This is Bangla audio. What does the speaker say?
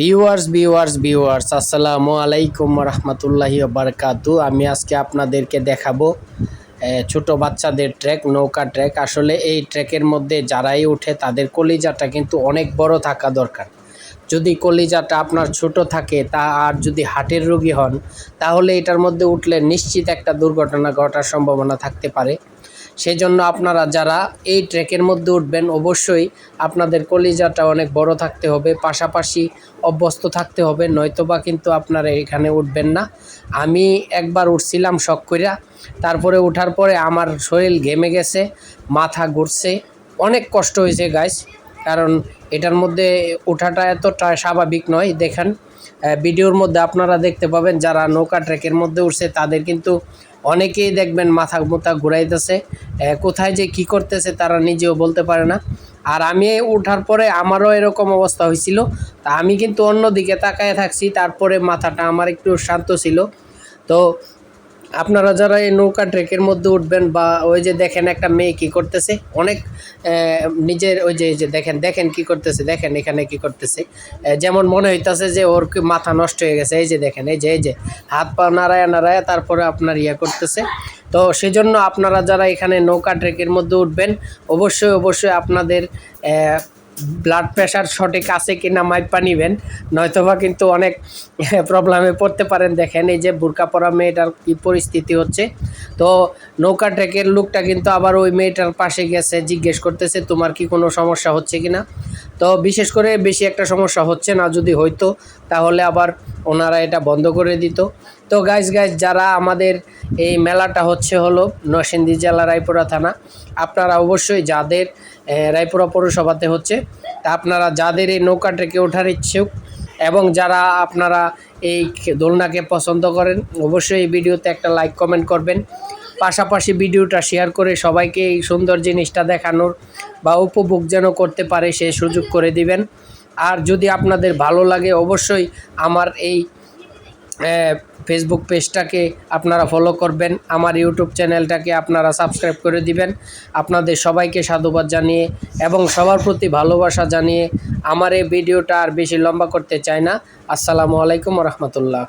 ভিউয়ার্স ভিউয়ার্স ভিউয়ার্স আসসালামু আলাইকুম রহমতুল্লাহি বারকাতু। আমি আজকে আপনাদেরকে দেখাবো ছোট বাচ্চাদের ট্রেক, নৌকা ট্রেক। আসলে এই ট্রেকের মধ্যে যারাই ওঠে, তাদের কলিজাটা কিন্তু অনেক বড় থাকা দরকার। যদি কলিজাটা আপনার ছোট থাকে, তা আর যদি হার্টের রোগী হন, তাহলে এটার মধ্যে উঠলে নিশ্চিত একটা দুর্ঘটনা ঘটার সম্ভাবনা থাকতে পারে। সেই জন্য আপনারা যারা এই ট্রেকের মধ্যে উঠবেন, অবশ্যই আপনাদের কলিজাটা অনেক বড় থাকতে হবে, পাশাপাশি অভ্যস্ত থাকতে হবে, নয়তোবা কিন্তু আপনারা এখানে উঠবেন না। আমি একবার উঠছিলাম শখ করিয়া তারপরে ওঠার পরে আমার শরীর ঘেমে গেছে, মাথা ঘুরছে। অনেক কষ্ট হয়েছে গাইস কারণ এটার মধ্যে ওঠাটা এতটা স্বাভাবিক নয়, দেখেন। ভিডিওর মধ্যে আপনারা দেখতে পাবেন, যারা নৌকা ট্রেকের মধ্যে উঠছে, তাদের কিন্তু অনেকেই দেখবেন মাথা মোথা ঘুরাইতেছে কোথায় যে কি করতেছে তারা নিজেও বলতে পারে না। আর আমি উঠার পরে আমারও এরকম অবস্থা হয়েছিল। তা আমি কিন্তু অন্যদিকে তাকায় থাকছি, তারপরে মাথাটা আমার একটু শান্ত ছিল। তো আপনারা যারা এই নৌকা ট্রেকের মধ্যে উঠবেন বা ওই যে দেখেন একটা মেয়ে কি করতেছে, অনেক নিজের ওই যে যে দেখেন দেখেন কি করতেছে, দেখেন এখানে কি করতেছে। যেমন মনে হইতাছে যে ওর কি মাথা নষ্ট হয়ে গেছে, এই যে দেখেন, এই যে এই যে, হাত পা নাড়ায় নাড়ায় তারপরে আপনার ইয়ে করতেছে। তো সেজন্য আপনারা যারা এখানে নৌকা ট্রেকের মধ্যে উঠবেন, অবশ্যই অবশ্যই আপনাদের ব্লাড প্রেশার সঠিক আছে কি না মাইপা নিবেন। নয়তোবা কিন্তু অনেক প্রবলেমে পড়তে পারেন। দেখেন এই যে বুরকা পরা মেয়েটার কী পরিস্থিতি হচ্ছে। তো নৌকা ট্রেকের লোকটা কিন্তু আবার ওই মেয়েটার পাশে গেছে, জিজ্ঞেস করতেছে, তোমার কি কোনো সমস্যা হচ্ছে কি না তো বিশেষ করে বেশি একটা সমস্যা হচ্ছে না। যদি হইতো, তাহলে আবার ওনারা এটা বন্ধ করে দিত। তো গাইজ গাইজ যারা আমাদের এই মেলাটা হচ্ছে হলো নরসিংদী জেলা রায়পুরা থানা, আপনারা অবশ্যই যাদের রায়পুরা পৌরসভাতে হচ্ছে, তা আপনারা যাদের এই নৌকা ট্রেকে ওঠার ইচ্ছুক এবং যারা আপনারা এই দোলনাকে পছন্দ করেন, অবশ্যই এই ভিডিওতে একটা লাইক কমেন্ট করবেন। পাশাপাশি ভিডিওটা শেয়ার করে সবাইকে এই সুন্দর জিনিসটা দেখানোর বা উপভোগ যেন করতে পারে সে সুযোগ করে দিবেন। আর যদি আপনাদের ভালো লাগে, অবশ্যই আমার এই ফেসবুক পেজটাকে আপনারা ফলো করবেন। আমার ইউটিউব চ্যানেলটাকে আপনারা সাবস্ক্রাইব করে দিবেন। আপনাদের সবাইকে সাধুবাদ জানিয়ে এবং সবার প্রতি ভালোবাসা জানিয়ে আমার এই ভিডিওটা আর বেশি লম্বা করতে চাই না। আসসালামু আলাইকুম রহমতুল্লাহ।